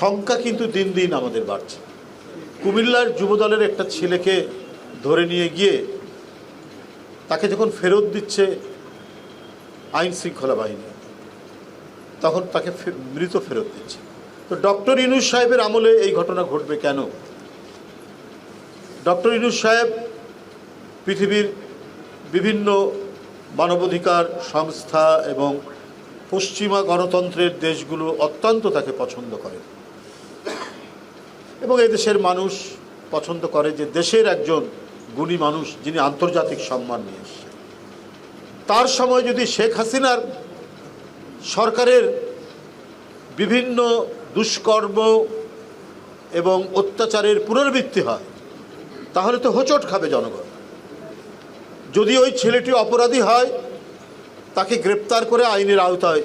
সংখ্যা কিন্তু দিন দিন আমাদের বাড়ছে। কুমিল্লার যুবদলের একটা ছেলেকে ধরে নিয়ে গিয়ে তাকে যখন ফেরত দিচ্ছে আইন শৃঙ্খলা বাহিনী, তখন তাকে মৃত ফেরত দিচ্ছে। তো ডক্টর ইনুস সাহেবের আমলে এই ঘটনা ঘটবে কেন? ডক্টর ইনুস সাহেব পৃথিবীর বিভিন্ন মানবাধিকার সংস্থা এবং পশ্চিমা গণতন্ত্রের দেশগুলো অত্যন্ত তাকে পছন্দ করে এবং দেশের মানুষ পছন্দ করে যে দেশের একজন গুণী মানুষ যিনি আন্তর্জাতিক সম্মান নিয়ে এসেছেন। তার সময় যদি শেখ হাসিনার সরকারের বিভিন্ন দুষ্কর্ম এবং অত্যাচারের পুনরাবৃত্তি হয়, তাহলে তো হোঁচট খাবে জনগণ। যদি ওই ছেলেটি অপরাধী হয়, তাকে গ্রেপ্তার করে আইনের আওতায়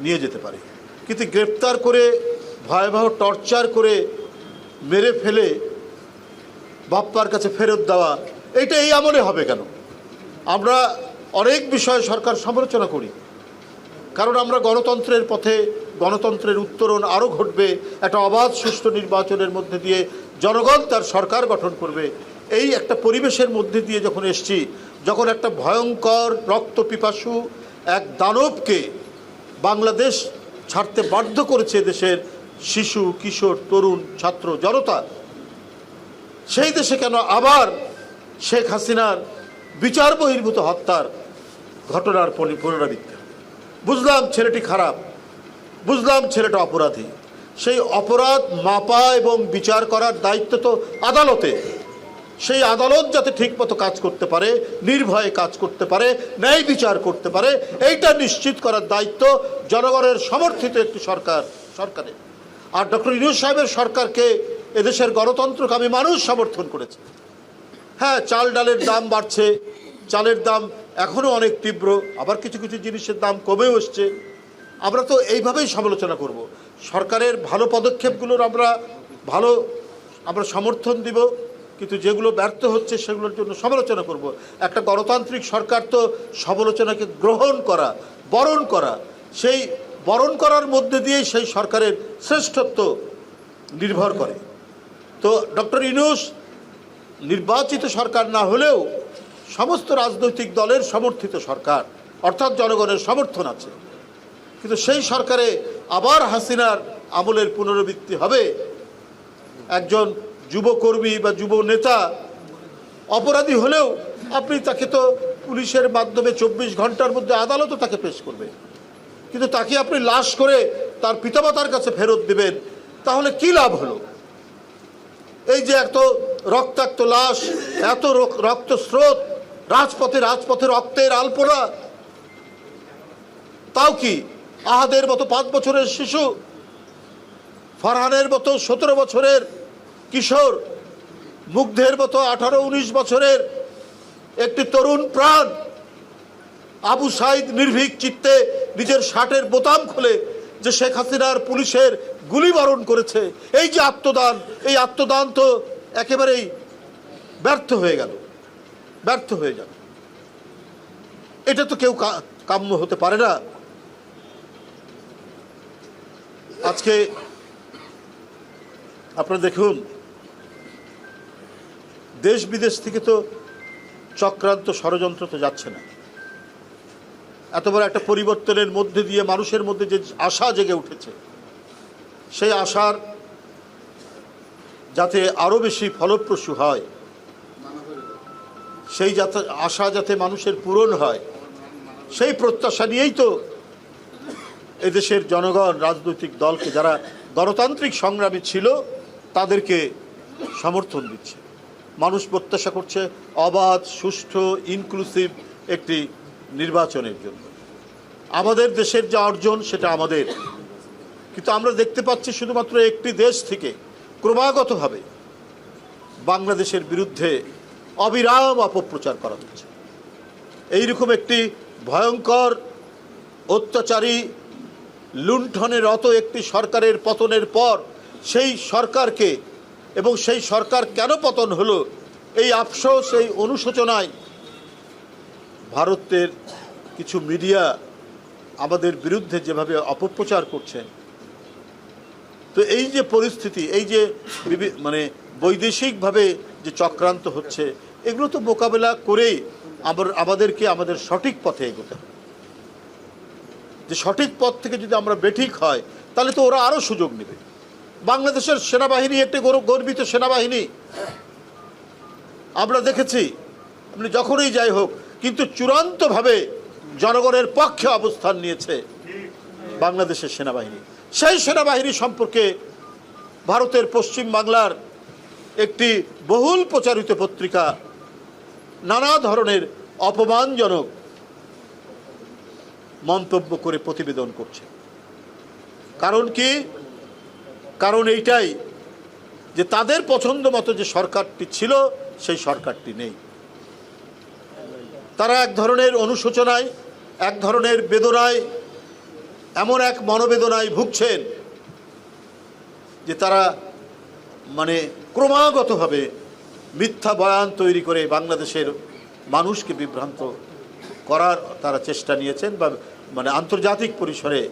নিয়ে যেতে পারে। কিন্তু গ্রেপ্তার করে ভয়াবহ টর্চার করে মেরে ফেলে বাপ্পার কাছে ফেরত দেওয়া এইটা এই আমলে হবে কেন? আমরা অনেক বিষয়ে সরকার সমালোচনা করি। কারণ আমরা গণতন্ত্রের পথে, গণতন্ত্রের উত্তরণ আরও ঘটবে, একটা অবাধ সুষ্ঠু নির্বাচনের মধ্যে দিয়ে জনগণ তার সরকার গঠন করবে। এই একটা পরিবেশের মধ্যে দিয়ে যখন এসছি, যখন একটা ভয়ঙ্কর রক্ত পিপাসু এক দানবকে বাংলাদেশ ছাড়তে বাধ্য করেছে দেশের শিশু, কিশোর, তরুণ, ছাত্র, জনতা, সেই দেশে কেন আবার শেখ হাসিনার বিচার বহির্ভূত হত্যার ঘটনার পুনরাবৃত্তি? বুঝলাম ছেলেটি খারাপ, বুঝলাম ছেলেটা অপরাধী। সেই অপরাধ মাপা এবং বিচার করার দায়িত্ব তো আদালতে। সেই আদালত যাতে ঠিকমতো কাজ করতে পারে, নির্ভয়ে কাজ করতে পারে, ন্যায় বিচার করতে পারে, এইটা নিশ্চিত করার দায়িত্ব জনগণের সমর্থিত একটি সরকার, সরকারের। আর ডক্টর ইউনুস সাহেবের সরকারকে এদেশের গণতন্ত্রকামী মানুষ সমর্থন করেছে। হ্যাঁ চাল ডালের দাম বাড়ছে, চালের দাম এখনও অনেক তীব্র, আবার কিছু কিছু জিনিসের দাম কমেও এসছে। আমরা তো এইভাবেই সমালোচনা করব। সরকারের ভালো পদক্ষেপগুলোর আমরা ভালো, আমরা সমর্থন দিব, কিন্তু যেগুলো ব্যর্থ হচ্ছে সেগুলোর জন্য সমালোচনা করব। একটা গণতান্ত্রিক সরকার তো সমালোচনাকে গ্রহণ করা, বরণ করা, সেই বরণ করার মধ্যে দিয়ে সেই সরকারের শ্রেষ্ঠত্ব নির্ভর করে। তো ডক্টর ইনুস নির্বাচিত সরকার না হলেও সমস্ত রাজনৈতিক দলের সমর্থিত সরকার, অর্থাৎ জনগণের সমর্থন আছে। কিন্তু সেই সরকারে আবার হাসিনার আমলের পুনরাবৃত্তি হবে। একজন যুবকর্মী বা যুব নেতা অপরাধী হলেও আপনি তাকে তো পুলিশের মাধ্যমে চব্বিশ ঘণ্টার মধ্যে আদালতও তাকে পেশ করবে। কিন্তু তাকে আপনি লাশ করে তার পিতামাতার কাছে ফেরত দেবেন, তাহলে কি লাভ হলো? এই যে এত রক্তাক্ত লাশ, এত রক- রক্ত স্রোত, রাজপথে রাজপথে রক্তের আলপনা, তাও কি আহাদের মতো পাঁচ বছরের শিশু, ফারহানের মতো সতেরো বছরের কিশোর, মুগ্ধের মতো আঠারো উনিশ বছরের একটি তরুণ প্রাণ আবু সাইদ নির্ভীক চিত্তে নিজের শার্টের বোতাম খুলে যে শেখ হাসিনার পুলিশের গুলি বরণ করেছে, এই যে আত্মদান, এই আত্মদান তো একেবারেই ব্যর্থ হয়ে গেল, ব্যর্থ হয়ে গেল। এটা তো কেউ কাম্য হতে পারে না। আজকে আপনারা দেখুন, দেশ বিদেশ থেকে তো চক্রান্ত ষড়যন্ত্র তো যাচ্ছে না। এত বড় একটা পরিবর্তনের মধ্যে দিয়ে মানুষের মধ্যে যে আশা জেগে উঠেছে, সেই আশার যাতে আরও বেশি ফলপ্রসূ হয়, সেই যাতে আশা যাতে মানুষের পূরণ হয়, সেই প্রত্যাশা নিয়েই তো এদেশের জনগণ রাজনৈতিক দলকে যারা গণতান্ত্রিক সংগ্রামী ছিল, তাদেরকে সমর্থন দিচ্ছে। মানুষ প্রত্যাশা করছে অবাধ, সুষ্ঠু ইনক্লুসিভ একটি নির্বাচনের জন্য। আমাদের দেশের যা অর্জন, সেটা আমাদের। কিন্তু আমরা দেখতে পাচ্ছি শুধুমাত্র একটি দেশ থেকে ক্রমাগতভাবে বাংলাদেশের বিরুদ্ধে অবিরাম অপপ্রচার করা হচ্ছে। এইরকম একটি ভয়ঙ্কর, অত্যাচারী, লুণ্ঠনের অত একটি সরকারের পতনের পর সেই সরকারকে এবং সেই সরকার কেন পতন হলো, এই আফসোস, এই অনুশোচনায় ভারতের কিছু মিডিয়া আমাদের বিরুদ্ধে যেভাবে অপপ্রচার করছেন তো এই যে পরিস্থিতি, এই যে মানে বৈদেশিকভাবে যে চক্রান্ত হচ্ছে, এগুলো তো মোকাবেলা করেই আবার আমাদেরকে আমাদের সঠিক পথে এগোতে হবে। যে সঠিক পথ থেকে যদি আমরা বেঠিক হয়, তাহলে তো ওরা আরও সুযোগ নেবে। বাংলাদেশের সেনাবাহিনী একটি গৌরব- গর্বিত সেনাবাহিনী। আমরা দেখেছি, আপনি যখনই যাই হোক কিন্তু চূড়ান্তভাবে জনগণের পক্ষে অবস্থান নিয়েছে বাংলাদেশের সেনাবাহিনী। সেই সেনাবাহিনী সম্পর্কে ভারতের পশ্চিম বাংলার একটি বহুল প্রচারিত পত্রিকা নানা ধরনের অপমানজনক মন্তব্য করে প্রতিবেদন করছে। কারণ কি? কারণ এইটাই যে তাদের পছন্দ মতো যে সরকারটি ছিল, সেই সরকারটি নেই। তারা এক ধরনের অনুশোচনায়, এক ধরনের বেদনায়, এমন এক মনোবেদনায় ভুগছেন যে তারা মানে ক্রমাগতভাবে মিথ্যা বয়ান তৈরি করে বাংলাদেশের মানুষকে বিভ্রান্ত করার তারা চেষ্টা নিয়েছেন বা মানে আন্তর্জাতিক পরিসরে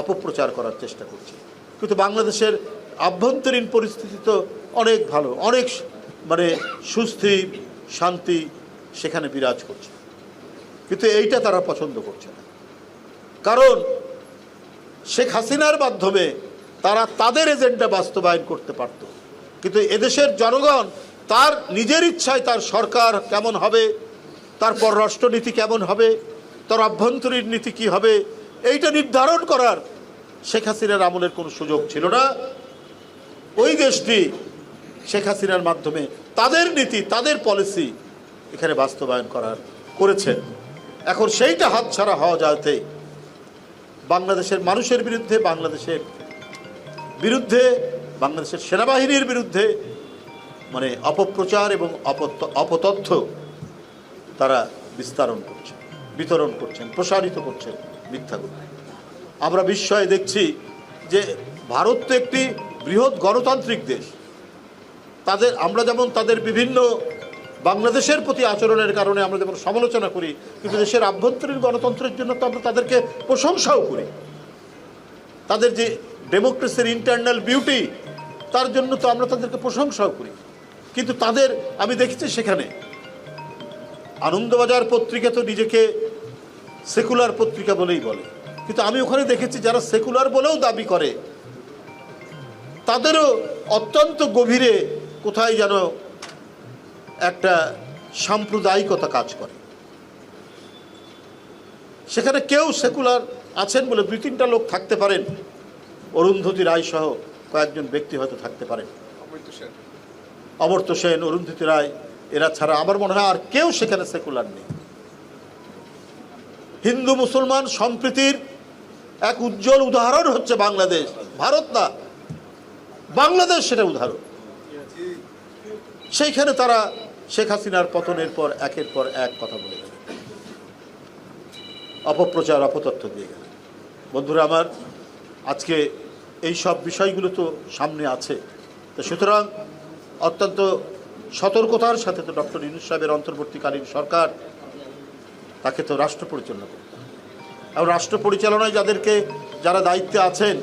অপপ্রচার করার চেষ্টা করছে। কিন্তু বাংলাদেশের আভ্যন্তরীণ পরিস্থিতি তো অনেক ভালো, অনেক মানে সুস্থির শান্তি সেখানে বিরাজ করছে। কিন্তু এইটা তারা পছন্দ করছে না। কারণ শেখ হাসিনার মাধ্যমে তারা তাদের এজেন্ডা বাস্তবায়ন করতে পারত। কিন্তু এদেশের জনগণ তার নিজের ইচ্ছায় তার সরকার কেমন হবে, তার পররাষ্ট্রনীতি কেমন হবে, তার অভ্যন্তরীণ নীতি কি হবে, এইটা নির্ধারণ করার শেখ হাসিনার আমলের কোনো সুযোগ ছিল না। ওই দেশটি শেখ হাসিনার মাধ্যমে তাদের নীতি, তাদের পলিসি এখানে বাস্তবায়ন করার করেছেন। এখন সেইটা হাতছাড়া হওয়া যাতে বাংলাদেশের মানুষের বিরুদ্ধে, বাংলাদেশের বিরুদ্ধে, বাংলাদেশের সেনাবাহিনীর বিরুদ্ধে মানে অপপ্রচার এবং অপত- অপতথ্য তারা বিস্তারণ করছে, বিতরণ করছেন, প্রসারিত করছেন মিথ্যাগুলো আমরা বিস্ময়ে দেখছি যে ভারত তো একটি বৃহৎ গণতান্ত্রিক দেশ। তাদের, আমরা যেমন তাদের বিভিন্ন বাংলাদেশের প্রতি আচরণের কারণে আমরা যেমন সমালোচনা করি, কিন্তু দেশের আভ্যন্তরীণ গণতন্ত্রের জন্য তো আমরা তাদেরকে প্রশংসাও করি। তাদের যে ডেমোক্রেসির ইন্টারনাল বিউটি তার জন্য তো আমরা তাদেরকে প্রশংসাও করি। কিন্তু তাদের, আমি দেখেছি সেখানে, আনন্দবাজার পত্রিকা তো নিজেকে সেকুলার পত্রিকা বলেই বলে। কিন্তু আমি ওখানে দেখেছি যারা সেকুলার বলেও দাবি করে, তাদেরও অত্যন্ত গভীরে কোথায় যেন একটা সাম্প্রদায়িকতা কাজ করে। সেখানে কেউ সেকুলার আছেন বলে দুই তিনটা লোক থাকতে পারেন। অরুন্ধতী রায় সহ কয়েকজন ব্যক্তি হয়তো থাকতে পারেন। অমর্ত্য সেন। অরুন্ধতী রায় এরা ছাড়া আমার মনে হয় আর কেউ সেখানে সেকুলার নেই। হিন্দু মুসলমান সম্প্রীতির এক উজ্জ্বল উদাহরণ হচ্ছে বাংলাদেশ। ভারত না বাংলাদেশ সেটা উদাহরণ। সেইখানে তারা শেখ হাসিনার পতনের পর একের পর এক কথা বলে গেলেন। অপপ্রচার, অপতথ্য দিয়ে গেলেন। বন্ধুরা আমার, আজকে এই সব বিষয়গুলো তো সামনে আছে। তো সুতরাং অত্যন্ত সতর্কতার সাথে তো ডক্টর ইনুস সাহেবের অন্তর্বর্তীকালীন সরকার, তাকে তো রাষ্ট্র পরিচালনা করতে এবং রাষ্ট্র পরিচালনায় যাদেরকে যারা দায়িত্বে আছেন,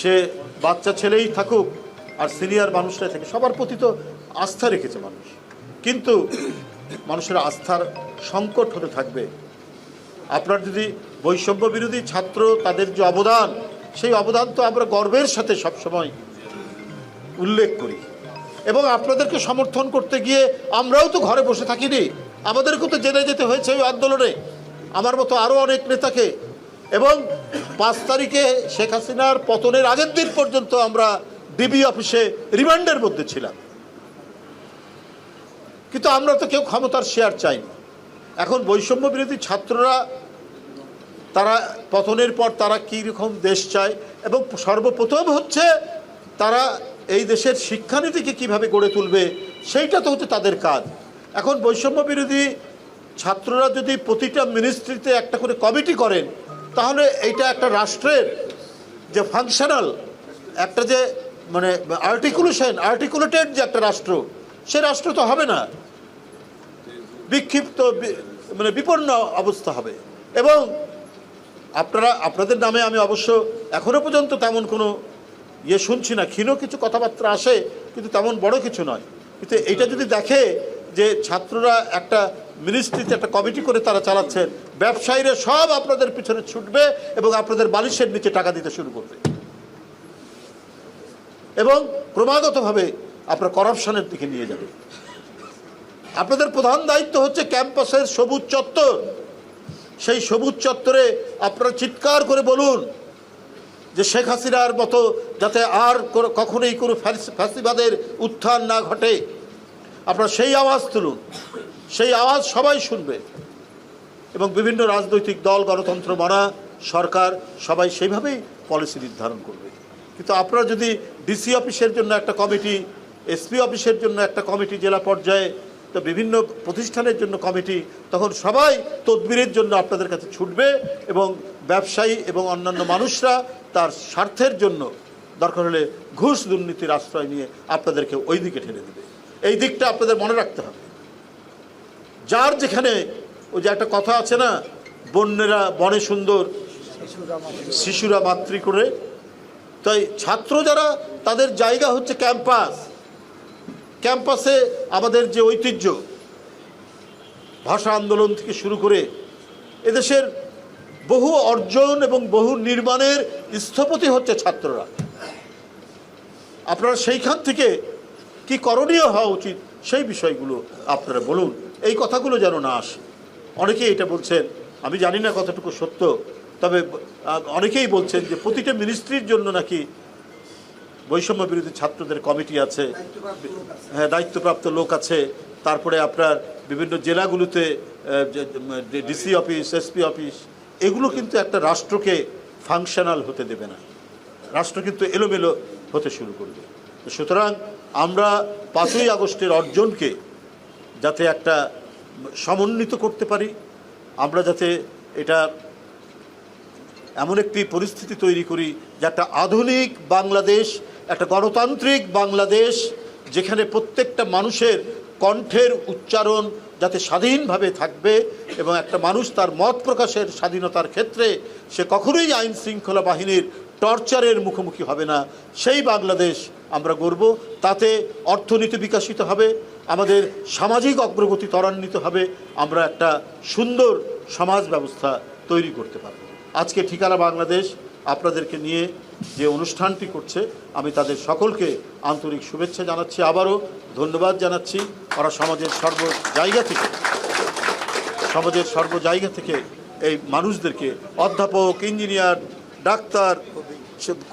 সে বাচ্চা ছেলেই থাকুক আর সিনিয়র মানুষরাই থাকে সবার প্রতি তো আস্থা রেখেছে মানুষ। কিন্তু মানুষের আস্থার সংকট হতে থাকবে। আপনার যদি বৈষম্য বিরোধী ছাত্র তাদের যে অবদান, সেই অবদান তো আমরা গর্বের সাথে সবসময় উল্লেখ করি। এবং আপনাদেরকে সমর্থন করতে গিয়ে আমরাও তো ঘরে বসে থাকিনি। আমাদেরকেও তো জেনে যেতে হয়েছে ওই আন্দোলনে। আমার মতো আরও অনেক নেতাকে। এবং পাঁচ তারিখে শেখ হাসিনার পতনের আগের দিন পর্যন্ত আমরা ডিবি অফিসে রিমান্ডের মধ্যে ছিলাম। কিন্তু আমরা তো কেউ ক্ষমতার শেয়ার চাইনি। এখন বৈষম্য বিরোধী ছাত্ররা, তারা পতনের পর তারা কী রকম দেশ চায় এবং সর্বপ্রথম হচ্ছে তারা এই দেশের শিক্ষানীতিকে কীভাবে গড়ে তুলবে, সেইটা তো হচ্ছে তাদের কাজ। এখন বৈষম্য বিরোধী ছাত্ররা যদি প্রতিটা মিনিস্ট্রিতে একটা করে কমিটি করেন, তাহলে এইটা একটা রাষ্ট্রের যে ফাংশনাল একটা যে মানে আর্টিকুলেশন আর্টিকুলেটেড যে একটা রাষ্ট্র, সে রাষ্ট্র তো হবে না। বিক্ষিপ্ত মানে বিপন্ন অবস্থা হবে। এবং আপনারা, আপনাদের নামে আমি অবশ্য এখনও পর্যন্ত তেমন কোনো ইয়ে শুনছি না। ক্ষীণ কিছু কথাবার্তা আসে, কিন্তু তেমন বড় কিছু নয়। কিন্তু এটা যদি দেখে যে ছাত্ররা একটা মিনিস্ট্রিতে একটা কমিটি করে তারা চালাচ্ছেন, ব্যবসায়ীরা সব আপনাদের পিছনে ছুটবে এবং আপনাদের বালিশের নিচে টাকা দিতে শুরু করবে। এবং ক্রমাগতভাবে আপনার করাপশনের দিকে নিয়ে যাবে। আপনাদের প্রধান দায়িত্ব হচ্ছে ক্যাম্পাসের সবুজ চত্বর। সেই সবুজ চত্বরে আপনারা চিৎকার করে বলুন যে শেখ হাসিনার মতো যাতে আর কখনোই কোনো ফ্যাসি- ফ্যাসিবাদের উত্থান না ঘটে। আপনারা সেই আওয়াজ তুলুন। সেই আওয়াজ সবাই শুনবে। এবং বিভিন্ন রাজনৈতিক দল, গণতন্ত্র মানা, সরকার সবাই সেইভাবেই পলিসি নির্ধারণ করবে। কিন্তু আপনারা যদি ডিসি অফিসের জন্য একটা কমিটি এসপি অফিসের জন্য একটা কমিটি জেলা পর্যায়ে তো বিভিন্ন প্রতিষ্ঠানের জন্য কমিটি, তখন সবাই তদবিরের জন্য আপনাদের কাছে ছুটবে এবং ব্যবসায়ী এবং অন্যান্য মানুষরা তার স্বার্থের জন্য দরকার হলে ঘুষ দুর্নীতির আশ্রয় নিয়ে আপনাদেরকে ওই দিকে ঠেলে দেবে। এই দিকটা আপনাদের মনে রাখতে হবে। যার যেখানে ওই যে একটা কথা আছে না, বন্যেরা বনে সুন্দর, শিশুরা মাতৃ করে। তাই ছাত্র যারা, তাদের জায়গা হচ্ছে ক্যাম্পাস। ক্যাম্পাসে আমাদের যে ঐতিহ্য, ভাষা আন্দোলন থেকে শুরু করে এদেশের বহু অর্জন এবং বহু নির্মাণের স্থপতি হচ্ছে ছাত্ররা। আপনারা সেইখান থেকে কি করণীয় হওয়া উচিত সেই বিষয়গুলো আপনারা বলুন। এই কথাগুলো যেন না আসে। অনেকেই এটা বলছেন, আমি জানি না কতটুকু সত্য, তবে অনেকেই বলছেন যে প্রতিটা মিনিস্ট্রির জন্য নাকি বৈষম্য বিরোধী ছাত্রদের কমিটি আছে হ্যাঁ দায়িত্বপ্রাপ্ত লোক আছে, তারপরে আপনার বিভিন্ন জেলাগুলোতে ডিসি অফিস, এসপি অফিস, এগুলো কিন্তু একটা রাষ্ট্রকে ফাংশনাল হতে দেবে না। রাষ্ট্র কিন্তু এলোমেলো হতে শুরু করবে। সুতরাং আমরা পাঁচই আগস্টের অর্জনকে যাতে একটা সমন্বিত করতে পারি, আমরা যাতে এটা এমন একটি পরিস্থিতি তৈরি করি যে একটা আধুনিক বাংলাদেশ একটা গণতান্ত্রিক বাংলাদেশ যেখানে প্রত্যেকটা মানুষের কণ্ঠের উচ্চারণ যাতে স্বাধীনভাবে থাকবে এবং একটা মানুষ তার মত প্রকাশের স্বাধীনতার ক্ষেত্রে সে কখনোই আইন শৃঙ্খলা বাহিনীর টর্চারের মুখোমুখি হবে না। সেই বাংলাদেশ আমরা গড়ব, তাতে অর্থনীতি বিকাশিত হবে, আমাদের সামাজিক অগ্রগতি ত্বরান্বিত হবে, আমরা একটা সুন্দর সমাজ ব্যবস্থা তৈরি করতে পারব। আজকে ঠিকানা বাংলাদেশ, আপনাদেরকে নিয়ে যে অনুষ্ঠানটি করছে, আমি তাদের সকলকে আন্তরিক শুভেচ্ছা জানাচ্ছি। আবারও ধন্যবাদ জানাচ্ছি ওরা সমাজের সর্ব জায়গা থেকে। সমাজের সর্ব জায়গা থেকে এই মানুষদেরকে অধ্যাপক, ইঞ্জিনিয়ার, ডাক্তার,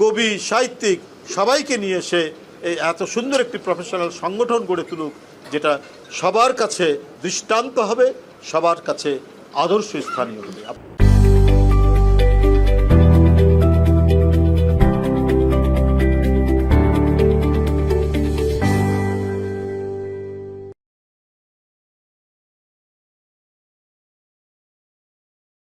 কবি, সাহিত্যিক সবাইকে নিয়ে এসে এই এত সুন্দর একটি প্রফেশনাল সংগঠন গড়ে তুলুক, যেটা সবার কাছে দৃষ্টান্ত হবে, সবার কাছে আদর্শ স্থানীয় হবে।